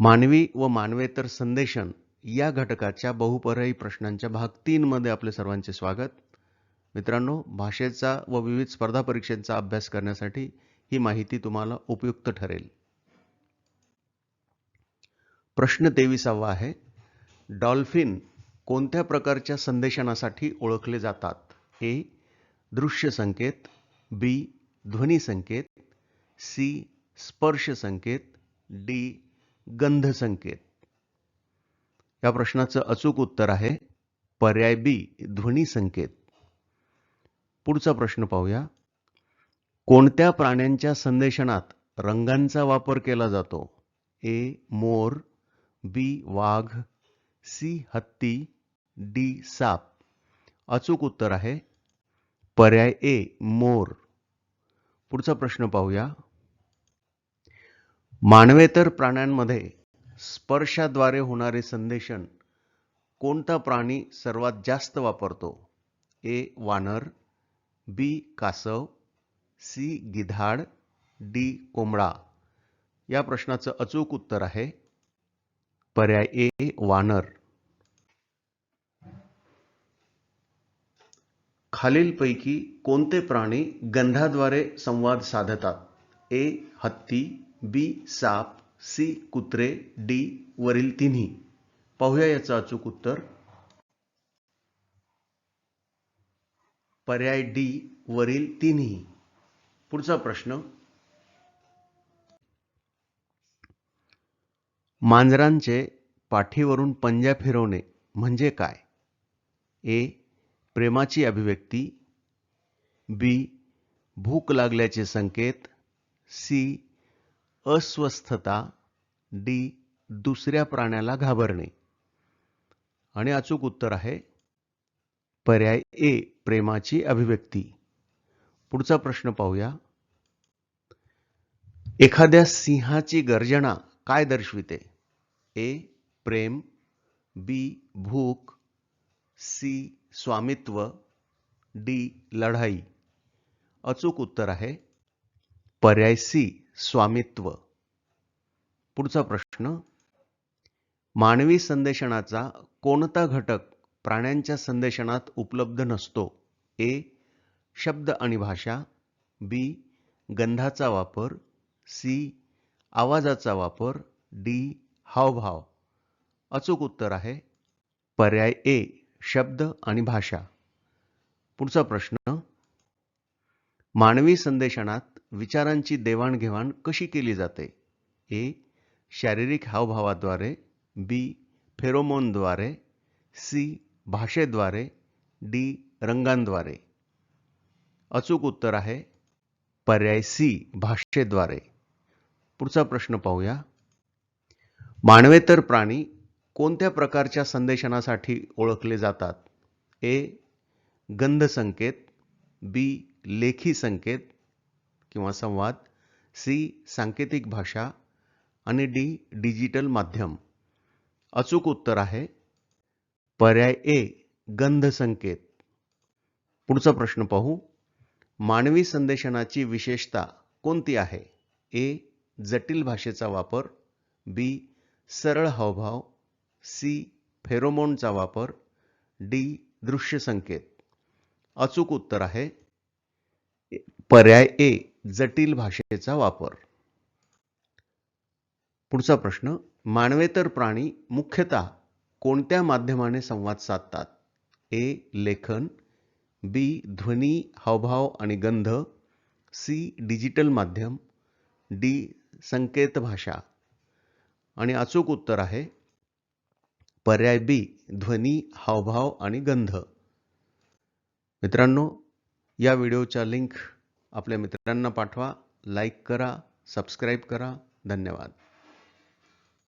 मानवी व मानवेतर संदेशन या घटकाच्या बहुपर्यायी प्रश्नांच्या भाग तीनमध्ये आपले सर्वांचे स्वागत. मित्रांनो भाषेचा व विविध स्पर्धा परीक्षांचा अभ्यास करण्यासाठी ही माहिती तुम्हाला उपयुक्त ठरेल. प्रश्न तेविसावा आहे डॉल्फिन कोणत्या प्रकारच्या संदेशनासाठी ओळखले जातात? ए दृश्य संकेत बी ध्वनी संकेत सी स्पर्श संकेत डी गंध संकेत या प्रश्नाचं अचूक उत्तर आहे पर्याय बी ध्वनी संकेत. पुढचा प्रश्न पाहूया. कोणत्या प्राण्यांच्या संदेशनात रंगांचा वापर केला जातो? ए मोर बी वाघ सी हत्ती डी साप. अचूक उत्तर आहे पर्याय ए मोर. पुढचा प्रश्न पाहूया. मानवेतर प्राण्यांमध्ये स्पर्शाद्वारे होणारे संदेशन कोणता प्राणी सर्वात जास्त वापरतो? ए. वानर बी. कासव सी. गिधाड डी. कोंबडा? या प्रश्नाचं अचूक उत्तर आहे पर्याय ए. वानर. खालीलपैकी कोणते प्राणी गंधाद्वारे संवाद साधतात? ए. हत्ती बी साप सी कुत्रे डी वरील तिन्ही. पाहूया याचं अचूक उत्तर. पर्याय डी वरील तिन्ही. पुढचा प्रश्न. मांजरांचे पाठीवरून पंजा फिरवणे म्हणजे काय? ए प्रेमाची अभिव्यक्ती. बी भूक लागल्याचे संकेत. सी अस्वस्थता डी दुसऱ्या प्राण्याला घाबरणे. आणि अचूक उत्तर आहे पर्याय ए प्रेमाची अभिव्यक्ती. पुढचा प्रश्न पाहूया. एखाद्या सिंहाची गर्जना काय दर्शविते? ए प्रेम बी भूक सी स्वामित्व डी लढाई. अचूक उत्तर आहे पर्याय सी स्वामित्व. पुढचा प्रश्न मानवी संदेशनाचा कोणता घटक प्राण्यांच्या संदेशनात उपलब्ध नसतो? ए शब्द आणि भाषा बी गंधाचा वापर सी आवाजाचा वापर डी हावभाव. अचूक उत्तर आहे पर्याय ए शब्द आणि भाषा. पुढचा प्रश्न मानवी संदेशनात विचारांची देवाणघेवाण कशी केली जाते? ए शारीरिक हावभावाद्वारे बी फेरोमोनद्वारे सी भाषेद्वारे डी रंगांद्वारे. अचूक उत्तर आहे पर्याय सी भाषेद्वारे. पुढचा प्रश्न पाहूया. मानवेतर प्राणी कोणत्या प्रकारच्या संदेशनासाठी ओळखले जातात? ए गंध संकेत बी लेखी संकेत किंवा संवाद सी सांकेतिक भाषा आणि डी डिजिटल माध्यम. अचूक उत्तर आहे पर्याय ए गंध संकेत. पुढचा प्रश्न पाहू. मानवी संदेशनाची विशेषता कोणती आहे? ए जटिल भाषेचा वापर. बी सरळ हावभाव. सी फेरोमोनचा वापर. डी दृश्य संकेत. अचूक उत्तर आहे पर्याय ए जटिल भाषेचा वापर. पुढचा प्रश्न मानवेतर प्राणी मुख्यतः कोणत्या माध्यमाने संवाद साधतात? ए लेखन बी ध्वनी हावभाव आणि गंध सी डिजिटल माध्यम डी संकेत भाषा. आणि अचूक उत्तर आहे पर्याय बी ध्वनी हावभाव आणि गंध. मित्रांनो या व्हिडिओच्या लिंक आपल्या मित्रांना पाठवा लाईक करा सबस्क्राईब करा. धन्यवाद.